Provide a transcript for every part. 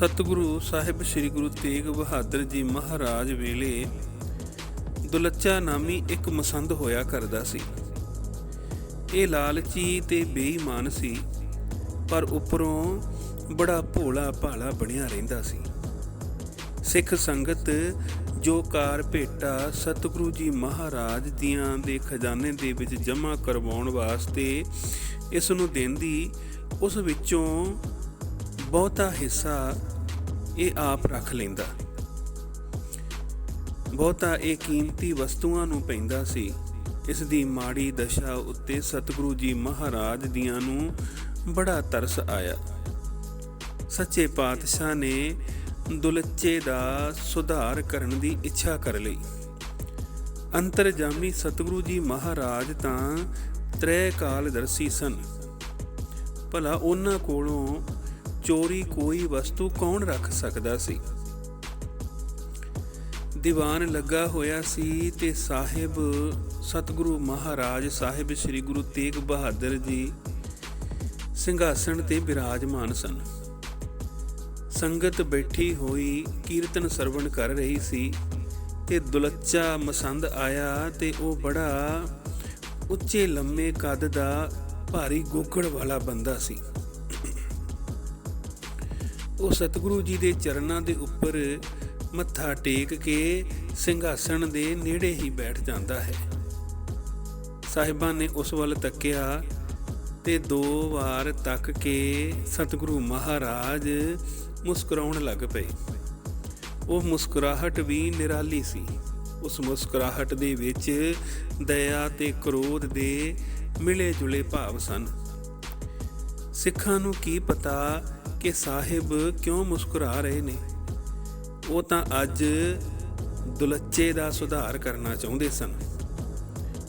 ਸਤਿਗੁਰੂ ਸਾਹਿਬ ਸ੍ਰੀ ਗੁਰੂ ਤੇਗ ਬਹਾਦਰ ਜੀ ਮਹਾਰਾਜ ਵੇਲੇ ਦੁਲੱਚਾ ਨਾਮੀ ਇੱਕ ਮਸੰਦ ਹੋਇਆ ਕਰਦਾ ਸੀ। ਇਹ ਲਾਲਚੀ ਤੇ ਬੇਈਮਾਨ ਸੀ, ਪਰ ਉੱਪਰੋਂ ਬੜਾ ਭੋਲਾ ਭਾਲਾ ਬਣਿਆ ਰਹਿੰਦਾ ਸੀ। ਸਿੱਖ ਸੰਗਤ ਜੋ ਕਾਰ ਭੇਟਾ ਸਤਿਗੁਰੂ ਜੀ ਮਹਾਰਾਜ ਦੀਆਂ ਦੇ ਖਜ਼ਾਨੇ ਦੇ ਵਿੱਚ ਜਮ੍ਹਾਂ ਕਰਵਾਉਣ ਵਾਸਤੇ ਇਸ ਨੂੰ ਦਿੰਦੀ, ਉਸ ਵਿੱਚੋਂ ਬਹੁਤਾ ਹਿੱਸਾ ਇਹ ਆਪ ਰੱਖ ਲੈਂਦਾ। ਬਹੁਤਾ ਇਹ ਕੀਮਤੀ ਵਸਤੂਆਂ ਨੂੰ ਪੈਂਦਾ ਸੀ। ਇਸ ਦੀ ਮਾੜੀ ਦਸ਼ਾ ਉੱਤੇ ਸਤਿਗੁਰੂ ਜੀ ਮਹਾਰਾਜ ਦੀਆਂ ਨੂੰ ਬੜਾ ਤਰਸ ਆਇਆ। ਸੱਚੇ ਪਾਤਸ਼ਾਹ ਨੇ ਦੁਲੱਚੇ ਦਾ ਸੁਧਾਰ ਕਰਨ ਦੀ ਇੱਛਾ ਕਰ ਲਈ। ਅੰਤਰਜਾਮੀ ਸਤਿਗੁਰੂ ਜੀ ਮਹਾਰਾਜ ਤਾਂ ਤ੍ਰੈ ਕਾਲਦਰਸੀ ਸਨ। ਭਲਾ ਉਹਨਾਂ ਕੋਲੋਂ ਚੋਰੀ ਕੋਈ ਵਸਤੂ ਕੌਣ ਰੱਖ ਸਕਦਾ ਸੀ? ਦੀਵਾਨ ਲੱਗਾ ਹੋਇਆ ਸੀ ਤੇ ਸਾਹਿਬ ਸਤਿਗੁਰੂ ਮਹਾਰਾਜ, ਸਾਹਿਬ ਸ੍ਰੀ ਗੁਰੂ ਤੇਗ ਬਹਾਦਰ ਜੀ ਸਿੰਘਾਸਣ ਤੇ ਬਿਰਾਜਮਾਨ ਸਨ। ਸੰਗਤ ਬੈਠੀ ਹੋਈ ਕੀਰਤਨ ਸਰਵਣ ਕਰ ਰਹੀ ਸੀ ਤੇ ਦੁਲੱਚਾ ਮਸੰਦ ਆਇਆ ਤੇ ਉਹ ਬੜਾ ਉੱਚੇ ਲੰਮੇ ਕੱਦ ਦਾ ਭਾਰੀ ਗੋਗੜ ਵਾਲਾ ਬੰਦਾ ਸੀ। ਉਹ ਸਤਿਗੁਰੂ ਜੀ ਦੇ ਚਰਨਾਂ ਦੇ ਉੱਪਰ ਮੱਥਾ ਟੇਕ ਕੇ ਸਿੰਘਾਸਣ ਦੇ ਨੇੜੇ ਹੀ ਬੈਠ ਜਾਂਦਾ ਹੈ। ਸਾਹਿਬਾਂ ਨੇ ਉਸ ਵੱਲ ਤੱਕਿਆ ਤੇ ਦੋ ਵਾਰ ਤੱਕ ਕੇ ਸਤਿਗੁਰੂ ਮਹਾਰਾਜ ਮੁਸਕਰਾਉਣ ਲੱਗ ਪਏ। ਉਹ ਮੁਸਕਰਾਹਟ ਵੀ ਨਿਰਾਲੀ ਸੀ। ਉਸ ਮੁਸਕਰਾਹਟ ਦੇ ਵਿੱਚ ਦਇਆ ਤੇ ਕ੍ਰੋਧ ਦੇ ਮਿਲੇ ਜੁਲੇ ਭਾਵ ਸਨ। ਸਿੱਖਾਂ ਨੂੰ ਕੀ ਪਤਾ ਕਿ ਸਾਹਿਬ ਕਿਉਂ ਮੁਸਕਰਾ ਰਹੇ ਨੇ? ਉਹ ਤਾਂ ਅੱਜ ਦੁਲੱਚੇ ਦਾ ਸੁਧਾਰ ਕਰਨਾ ਚਾਹੁੰਦੇ ਸਨ।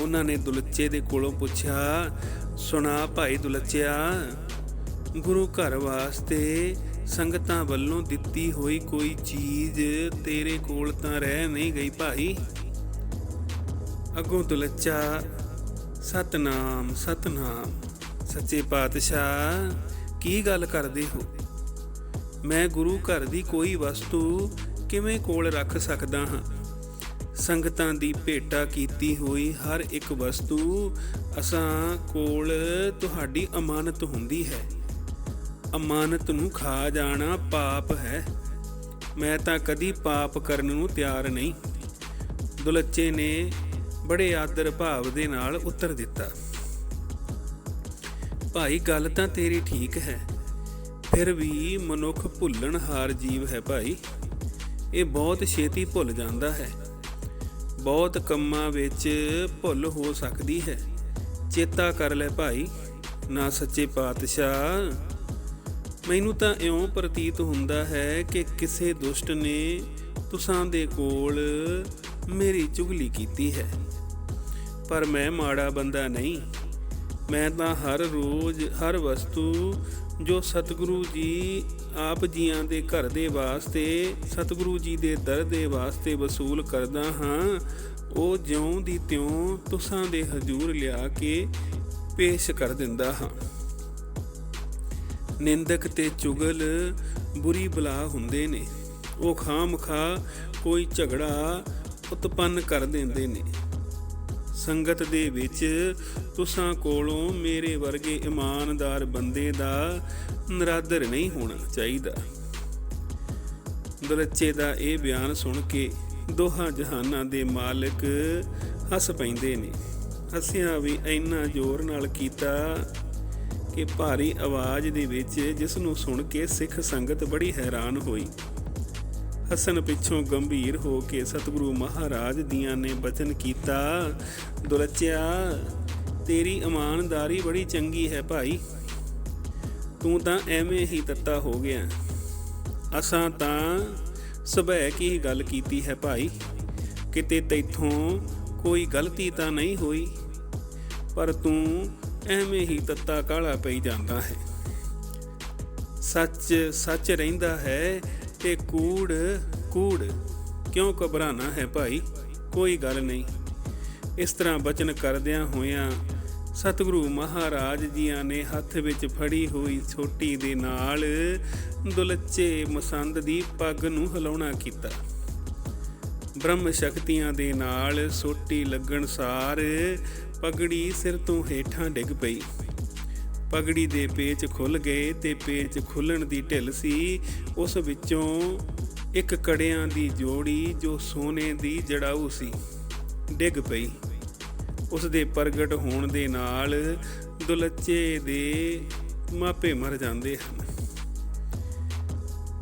ਉਹਨਾਂ ਨੇ ਦੁਲੱਚੇ ਦੇ ਕੋਲੋਂ ਪੁੱਛਿਆ, ਸੁਣਾ ਭਾਈ ਦੁਲੱਚਿਆ, ਗੁਰੂ ਘਰ ਵਾਸਤੇ ਸੰਗਤਾਂ ਵੱਲੋਂ ਦਿੱਤੀ ਹੋਈ ਕੋਈ ਚੀਜ਼ ਤੇਰੇ ਕੋਲ ਤਾਂ ਰਹਿ ਨਹੀਂ ਗਈ ਭਾਈ? ਅੱਗੋਂ ਦੁਲੱਚਾ, ਸਤਨਾਮ ਸਤਨਾਮ, ਸੱਚੇ ਪਾਤਸ਼ਾਹ, ਕੀ ਗੱਲ ਕਰਦੇ ਹੋ? ਮੈਂ ਗੁਰੂ ਘਰ ਦੀ ਕੋਈ ਵਸਤੂ ਕਿਵੇਂ ਕੋਲ ਰੱਖ ਸਕਦਾ ਹਾਂ? ਸੰਗਤਾਂ ਦੀ ਭੇਟਾ ਕੀਤੀ ਹੋਈ ਹਰ ਇੱਕ ਵਸਤੂ ਅਸਾਂ ਕੋਲ ਤੁਹਾਡੀ ਅਮਾਨਤ ਹੁੰਦੀ ਹੈ। ਅਮਾਨਤ ਨੂੰ ਖਾ ਜਾਣਾ ਪਾਪ ਹੈ। ਮੈਂ ਤਾਂ ਕਦੀ ਪਾਪ ਕਰਨ ਨੂੰ ਤਿਆਰ ਨਹੀਂ। ਦੁਲੱਚੇ ਨੇ ਬੜੇ ਆਦਰ ਭਾਵ ਦੇ ਨਾਲ ਉੱਤਰ ਦਿੱਤਾ। ਭਾਈ, ਗੱਲ ਤਾਂ ਤੇਰੀ ਠੀਕ ਹੈ। ਫਿਰ ਵੀ ਮਨੁੱਖ ਭੁੱਲਣਹਾਰ ਜੀਵ ਹੈ ਭਾਈ। ਇਹ ਬਹੁਤ ਛੇਤੀ ਭੁੱਲ ਜਾਂਦਾ ਹੈ। ਬਹੁਤ ਕੰਮਾਂ ਵਿੱਚ ਭੁੱਲ ਹੋ ਸਕਦੀ ਹੈ। ਚੇਤਾ ਕਰ ਲੈ ਭਾਈ, ਨਾ ਸੱਚੇ ਪਾਤਸ਼ਾਹ। ਮੈਨੂੰ ਤਾਂ ਇਉਂ ਪ੍ਰਤੀਤ ਹੁੰਦਾ ਹੈ ਕਿ ਕਿਸੇ ਦੁਸ਼ਟ ਨੇ ਤੁਸਾਂ ਦੇ ਕੋਲ ਮੇਰੀ ਚੁਗਲੀ ਕੀਤੀ ਹੈ। ਪਰ ਮੈਂ ਮਾੜਾ ਬੰਦਾ ਨਹੀਂ। ਮੈਂ ਤਾਂ ਹਰ ਰੋਜ਼ ਹਰ ਵਸਤੂ ਜੋ ਸਤਿਗੁਰੂ ਜੀ ਆਪ ਜੀਆਂ ਦੇ ਘਰ ਦੇ ਵਾਸਤੇ, ਸਤਿਗੁਰੂ ਜੀ ਦੇ ਦਰ ਦੇ ਵਾਸਤੇ ਵਸੂਲ ਕਰਦਾ ਹਾਂ, ਉਹ ਜਿਉਂ ਦੀ ਤਿਉਂ ਤੁਸਾਂ ਦੇ ਹਜ਼ੂਰ ਲਿਆ ਕੇ ਪੇਸ਼ ਕਰ ਦਿੰਦਾ ਹਾਂ। ਨਿੰਦਕ ਤੇ ਚੁਗਲ ਬੁਰੀ ਬਲਾ ਹੁੰਦੇ ਨੇ, ਉਹ ਖਾਮਖਾ ਕੋਈ ਝਗੜਾ ਉਤਪੰਨ ਕਰ ਦਿੰਦੇ ਨੇ। ਸੰਗਤ ਦੇ ਵਿੱਚ ਤੁਸਾਂ ਕੋਲੋਂ ਮੇਰੇ ਵਰਗੇ ਇਮਾਨਦਾਰ ਬੰਦੇ ਦਾ ਨਰਾਦਰ ਨਹੀਂ ਹੋਣਾ ਚਾਹੀਦਾ। ਦਰਚੇ ਦਾ ਇਹ ਬਿਆਨ ਸੁਣ ਕੇ ਦੋਹਾਂ ਜਹਾਨਾਂ ਦੇ ਮਾਲਕ ਹੱਸ ਪੈਂਦੇ ਨੇ। ਹੱਸਿਆ ਵੀ ਇੰਨਾ ਜ਼ੋਰ ਨਾਲ ਕੀਤਾ ਕਿ ਭਾਰੀ ਆਵਾਜ਼ ਦੇ ਵਿੱਚ ਜਿਸ ਨੂੰ ਸੁਣ ਕੇ ਸਿੱਖ ਸੰਗਤ ਬੜੀ ਹੈਰਾਨ ਹੋਈ। ਹਸਨ ਪਿੱਛੋਂ ਗੰਭੀਰ ਹੋ ਕੇ ਸਤਿਗੁਰੂ ਮਹਾਰਾਜ ਦੀਆਂ ਨੇ ਬਚਨ ਕੀਤਾ। ਦੁਲੱਚਿਆ, ਤੇਰੀ ਇਮਾਨਦਾਰੀ ਬੜੀ ਚੰਗੀ ਹੈ ਭਾਈ। ਤੂੰ ਤਾਂ ਐਵੇਂ ਹੀ ਤੱਤਾ ਹੋ ਗਿਆ। ਅਸਾਂ ਤਾਂ ਸਭੈ ਕੀ ਗੱਲ ਕੀਤੀ ਹੈ ਭਾਈ। ਕਿਤੇ ਤੈਥੋਂ ਕੋਈ ਗਲਤੀ ਤਾਂ ਨਹੀਂ ਹੋਈ। ਪਰ ਤੂੰ ਐਵੇਂ ਹੀ ਤੱਤਾ ਕਾਲਾ ਪਈ ਜਾਂਦਾ ਹੈ। ਸੱਚ ਸੱਚ ਰਹਿੰਦਾ ਹੈ ਤੇ ਕੂੜ ਕੂੜ ਕਿਉਂ ਘਬਰਾਣਾ ਹੈ ਭਾਈ? ਕੋਈ ਗੱਲ ਨਹੀਂ। ਇਸ ਤਰ੍ਹਾਂ ਬਚਨ ਕਰਦਿਆਂ ਹੋਇਆਂ ਸਤਿਗੁਰੂ ਮਹਾਰਾਜ ਜੀਆਂ ਨੇ ਹੱਥ ਵਿੱਚ ਫੜੀ ਹੋਈ ਛੋਟੀ ਦੇ ਨਾਲ ਦੁਲੱਚੇ ਮਸੰਦ ਦੀ ਪੱਗ ਨੂੰ ਹਿਲਾਉਣਾ ਕੀਤਾ। ਬ੍ਰਹਮ ਸ਼ਕਤੀਆਂ ਦੇ ਨਾਲ ਸੋਟੀ ਲੱਗਣ ਸਾਰ ਪਗੜੀ ਸਿਰ ਤੋਂ ਹੇਠਾਂ ਡਿੱਗ ਪਈ। ਪਗੜੀ ਦੇ ਪੇਚ ਖੁੱਲ ਗਏ ਤੇ ਪੇਚ ਖੁੱਲਣ ਦੀ ਢਿੱਲ ਸੀ। ਉਸ ਵਿੱਚੋਂ ਇੱਕ ਕੜਿਆਂ ਦੀ ਜੋੜੀ ਜੋ ਸੋਨੇ ਦੀ ਜੜਾਊ ਸੀ, ਡਿੱਗ ਪਈ। ਉਸ ਦੇ ਪ੍ਰਗਟ ਹੋਣ ਦੇ ਨਾਲ ਦੁਲੱਚੇ ਦੇ ਮਾਪੇ ਮਰ ਜਾਂਦੇ ਹਨ।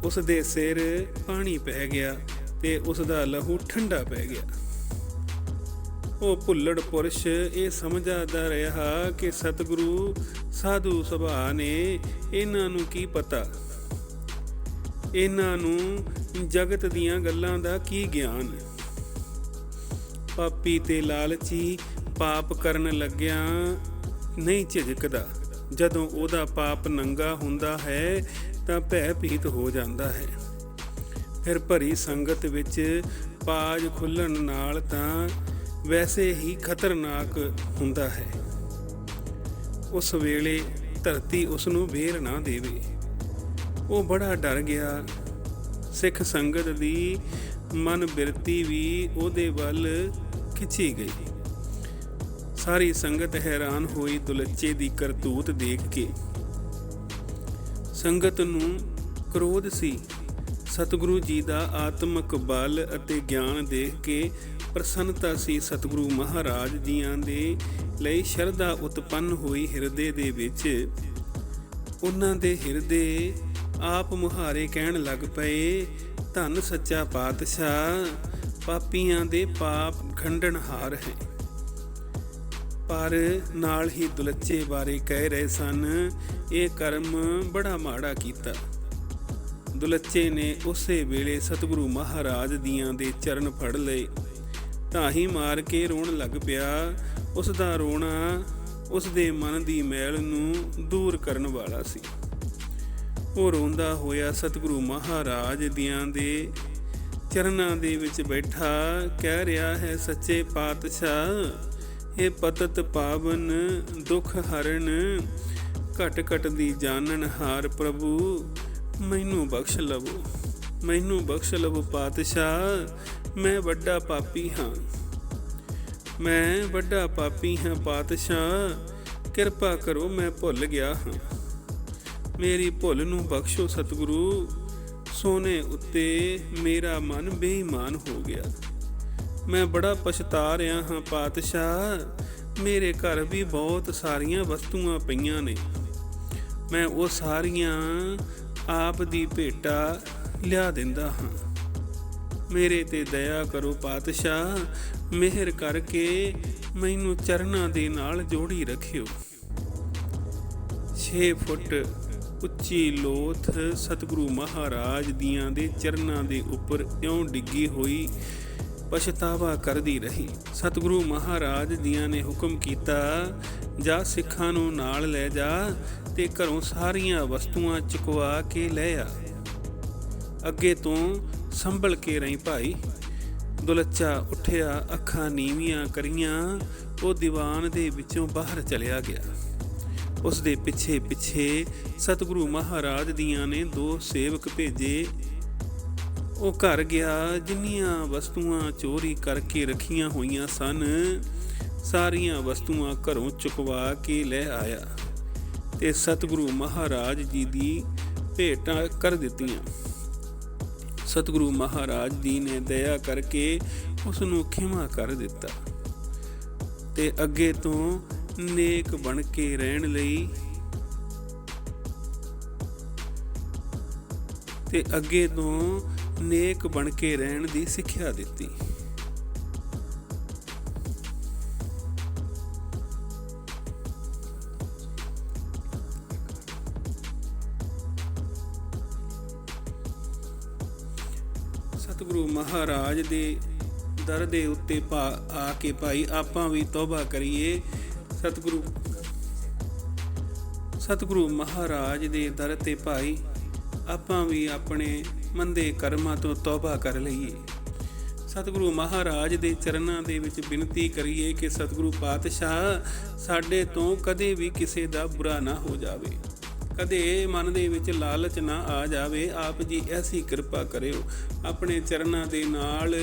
ਉਸ ਦੇ ਸਿਰ ਪਾਣੀ ਪੈ ਗਿਆ ਤੇ ਉਸ ਦਾ ਲਹੂ ਠੰਡਾ ਪੈ ਗਿਆ। ਉਹ ਭੁੱਲੜ ਪੁਰਸ਼ ਇਹ ਸਮਝਦਾ ਰਿਹਾ ਕਿ ਸਤਿਗੁਰੂ ਸਾਧੂ ਸੁਭਾਅ ਨੇ ਇਹਨਾਂ ਨੂੰ ਕੀ ਪਤਾ? ਇਹਨਾਂ ਨੂੰ ਜਗਤ ਦੀਆਂ ਗੱਲਾਂ ਦਾ ਕੀ ਗਿਆਨ? ਪਾਪੀ ਤੇ ਲਾਲਚੀ ਪਾਪ ਕਰਨ ਲੱਗਿਆ ਨਹੀਂ ਝਿਜਕਦਾ। ਜਦੋਂ ਉਹਦਾ ਪਾਪ ਨੰਗਾ ਹੁੰਦਾ ਹੈ, ਤਾਂ ਭੈ ਭੀਤ ਹੋ ਜਾਂਦਾ ਹੈ। ਫਿਰ ਭਰੀ ਸੰਗਤ ਵਿੱਚ ਪਾਜ ਖੁੱਲਣ ਨਾਲ ਤਾਂ ਵੈਸੇ ਹੀ ਖਤਰਨਾਕ ਹੁੰਦਾ ਹੈ। ਉਸ ਵੇਲੇ ਧਰਤੀ ਉਸ ਨੂੰ ਵੇਰ ਨਾ ਦੇਵੇ। ਉਹ ਬੜਾ ਡਰ ਗਿਆ। ਸਿੱਖ ਸੰਗਤ ਦੀ ਮਨ ਬਿਰਤੀ ਵੀ ਉਹਦੇ ਵੱਲ ਖਿੱਚੀ ਗਈ। ਸਾਰੀ ਸੰਗਤ ਹੈਰਾਨ ਹੋਈ ਦੁਲੱਚੇ ਦੀ ਕਰਤੂਤ ਦੇਖ ਕੇ। ਸੰਗਤ ਨੂੰ ਕ੍ਰੋਧ ਸੀ। ਸਤਿਗੁਰੂ ਜੀ ਦਾ ਆਤਮਿਕ ਬਲ ਅਤੇ ਗਿਆਨ ਦੇਖ ਕੇ ਪ੍ਰਸੰਨਤਾ ਸੀ ਸਤਿਗੁਰੂ ਮਹਾਰਾਜ ਜੀਆਂ ਦੇ ਲਈ ਸ਼ਰਧਾ ਉਤਪੰਨ ਹੋਈ ਹਿਰਦੇ ਦੇ ਵਿੱਚ। ਉਹਨਾਂ ਦੇ ਹਿਰਦੇ ਆਪ ਮੁਹਾਰੇ ਕਹਿਣ ਲੱਗ ਪਏ, ਧੰਨ ਸੱਚਾ ਪਾਤਸ਼ਾਹ, ਪਾਪੀਆਂ ਦੇ ਪਾਪ ਖੰਡਣਹਾਰ ਹੈ। ਪਰ ਨਾਲ ਹੀ ਦੁਲੱਚੇ ਬਾਰੇ ਕਹਿ ਰਹੇ ਸਨ, ਇਹ ਕਰਮ ਬੜਾ ਮਾੜਾ ਕੀਤਾ। ਦੁਲੱਚੇ ਨੇ ਉਸੇ ਵੇਲੇ ਸਤਿਗੁਰੂ ਮਹਾਰਾਜ ਦੀਆਂ ਦੇ ਚਰਨ ਫੜ ਲਏ। ਧਾਹੀ ਮਾਰ ਕੇ ਰੋਣ ਲੱਗ ਪਿਆ। ਉਸ ਦਾ ਰੋਣਾ ਉਸ ਦੇ ਮਨ ਦੀ ਮੈਲ ਨੂੰ ਦੂਰ ਕਰਨ ਵਾਲਾ ਸੀ। ਉਹ ਰੋਂਦਾ ਹੋਇਆ ਸਤਿਗੁਰੂ ਮਹਾਰਾਜ ਦੀਆਂ ਦੇ ਚਰਨਾਂ ਦੇ ਵਿੱਚ ਬੈਠਾ ਕਹਿ ਰਿਹਾ ਹੈ, ਸੱਚੇ ਪਾਤਸ਼ਾਹ, ਇਹ ਪਤਤ ਪਾਵਨ ਦੁਖ ਹਰਨ ਘਟ ਘਟ ਦੀ ਜਾਣਨ ਹਾਰ ਪ੍ਰਭੂ ਮੈਨੂੰ ਬਖਸ਼ ਲਵੋ, ਮੈਨੂੰ ਬਖਸ਼ ਲਵੋ ਪਾਤਸ਼ਾਹ, ਮੈਂ ਵੱਡਾ ਪਾਪੀ ਹਾਂ। ਮੈਂ ਵੱਡਾ ਪਾਪੀ ਹਾਂ ਪਾਤਸ਼ਾਹ, ਕਿਰਪਾ ਕਰੋ ਮੈਂ ਭੁੱਲ ਗਿਆ ਹਾਂ। ਮੇਰੀ ਭੁੱਲ ਨੂੰ ਬਖਸ਼ੋ ਸਤਿਗੁਰੂ, ਸੋਨੇ ਉੱਤੇ ਮੇਰਾ ਮਨ ਬੇਈਮਾਨ ਹੋ ਗਿਆ। ਮੈਂ ਬੜਾ ਪਛਤਾ ਰਿਹਾ ਹਾਂ ਪਾਤਸ਼ਾਹ, ਮੇਰੇ ਘਰ ਵੀ ਬਹੁਤ ਸਾਰੀਆਂ ਵਸਤੂਆਂ ਪਈਆਂ ਨੇ। ਮੈਂ ਉਹ ਸਾਰੀਆਂ ਆਪ ਦੀ ਭੇਟਾ ਲਿਆ ਦਿੰਦਾ ਹਾਂ। ਮੇਰੇ ਤੇ ਦਇਆ ਕਰੋ ਪਾਤਸ਼ਾਹ, ਮਿਹਰ ਕਰਕੇ ਮੈਨੂੰ ਚਰਨਾਂ ਦੇ ਨਾਲ ਜੋੜੀ ਰੱਖਿਓ। 6 ਫੁੱਟ ਉੱਚੀ ਲੋਥ ਸਤਿਗੁਰੂ ਮਹਾਰਾਜ ਦੀਆਂ ਦੇ ਚਰਨਾਂ ਦੇ ਉੱਪਰ ਇਉਂ ਡਿੱਗੀ ਹੋਈ ਪਛਤਾਵਾ ਕਰਦੀ ਰਹੀ। ਸਤਿਗੁਰੂ ਮਹਾਰਾਜ ਦੀਆਂ ਨੇ ਹੁਕਮ ਕੀਤਾ, ਜਾ ਸਿੱਖਾਂ ਨੂੰ ਨਾਲ ਲੈ ਜਾ ਤੇ ਘਰੋਂ ਸਾਰੀਆਂ ਵਸਤੂਆਂ ਚੁਕਵਾ ਕੇ ਲੈ ਆ। ਅੱਗੇ ਤੋਂ ਸੰਭਲ ਕੇ ਰਹੀ ਭਾਈ। ਦੁਲੱਚਾ ਉੱਠਿਆ, ਅੱਖਾਂ ਨੀਵੀਆਂ ਕਰੀਆਂ, ਉਹ ਦੀਵਾਨ ਦੇ ਵਿੱਚੋਂ ਬਾਹਰ ਚਲਿਆ ਗਿਆ। ਉਸ ਦੇ ਪਿੱਛੇ ਪਿੱਛੇ ਸਤਿਗੁਰੂ ਮਹਾਰਾਜ ਦੀਆਂ ਨੇ ਦੋ ਸੇਵਕ ਭੇਜੇ। ਉਹ ਘਰ ਗਿਆ, ਜਿੰਨੀਆਂ ਵਸਤੂਆਂ ਚੋਰੀ ਕਰਕੇ ਰੱਖੀਆਂ ਹੋਈਆਂ ਸਨ, ਸਾਰੀਆਂ ਵਸਤੂਆਂ ਘਰੋਂ ਚੁਕਵਾ ਕੇ ਲੈ ਆਇਆ। ਤੇ ਸਤਿਗੁਰੂ ਮਹਾਰਾਜ ਜੀ ਦੀ ਭੇਟਾਂ ਕਰ ਦਿੱਤੀਆਂ। ਸਤਿਗੁਰੂ ਮਹਾਰਾਜ ਜੀ ਨੇ ਦਇਆ ਕਰਕੇ ਉਸ ਨੂੰ ਖਿਮਾ ਕਰ ਦਿੱਤਾ ਤੇ ਅੱਗੇ ਤੋਂ ਨੇਕ ਬਣ ਕੇ ਰਹਿਣ ਲਈ ਤੇ ਅੱਗੇ ਤੋਂ ਨੇਕ ਬਣ ਕੇ ਰਹਿਣ ਦੀ ਸਿੱਖਿਆ ਦਿੱਤੀ। ਮਹਾਰਾਜ ਦੇ ਦਰ ਦੇ ਉੱਤੇ ਪਾ, ਆ ਕੇ ਭਾਈ, ਆਪਾਂ ਵੀ ਤੌਬਾ ਕਰੀਏ। ਸਤਿਗੁਰੂ ਸਤਿਗੁਰੂ ਮਹਾਰਾਜ ਦੇ ਦਰ ਤੇ ਭਾਈ, ਆਪਾਂ ਵੀ ਆਪਣੇ ਮੰਦੇ ਕਰਮਾਂ ਤੋਂ ਤੌਬਾ ਕਰ ਲਈਏ। ਸਤਿਗੁਰੂ ਮਹਾਰਾਜ ਦੇ ਚਰਨਾਂ ਦੇ ਵਿੱਚ ਬੇਨਤੀ ਕਰੀਏ ਕਿ ਸਤਿਗੁਰੂ ਪਾਤਸ਼ਾਹ ਸਾਡੇ ਤੋਂ ਕਦੇ ਵੀ ਕਿਸੇ ਦਾ ਬੁਰਾ ਨਾ ਹੋ ਜਾਵੇ। ਕਦੇ ਮਨ ਦੇ ਵਿੱਚ ਲਾਲਚ ਨਾ ਆ ਜਾਵੇ, ਆਪ ਜੀ ਐਸੀ ਕਿਰਪਾ ਕਰਿਓ। ਆਪਣੇ ਚਰਨਾਂ ਦੇ ਨਾਲ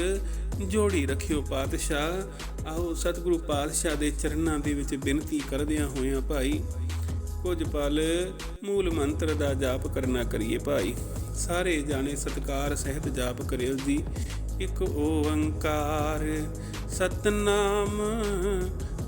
ਜੋੜੀ ਰੱਖਿਓ ਪਾਤਸ਼ਾਹ। ਆਓ ਸਤਿਗੁਰੂ ਪਾਤਸ਼ਾਹ ਦੇ ਚਰਨਾਂ ਦੇ ਵਿੱਚ ਬੇਨਤੀ ਕਰਦਿਆਂ ਹੋਇਆਂ ਭਾਈ, ਕੁਝ ਪਲ ਮੂਲ ਮੰਤਰ ਦਾ ਜਾਪ ਕਰਨਾ ਕਰੀਏ ਭਾਈ। ਸਾਰੇ ਜਾਣੇ ਸਤਕਾਰ ਸਹਿਤ ਜਾਪ ਕਰਿਓ ਜੀ। ਇੱਕ ਓੰਕਾਰ, ਸਤਨਾਮ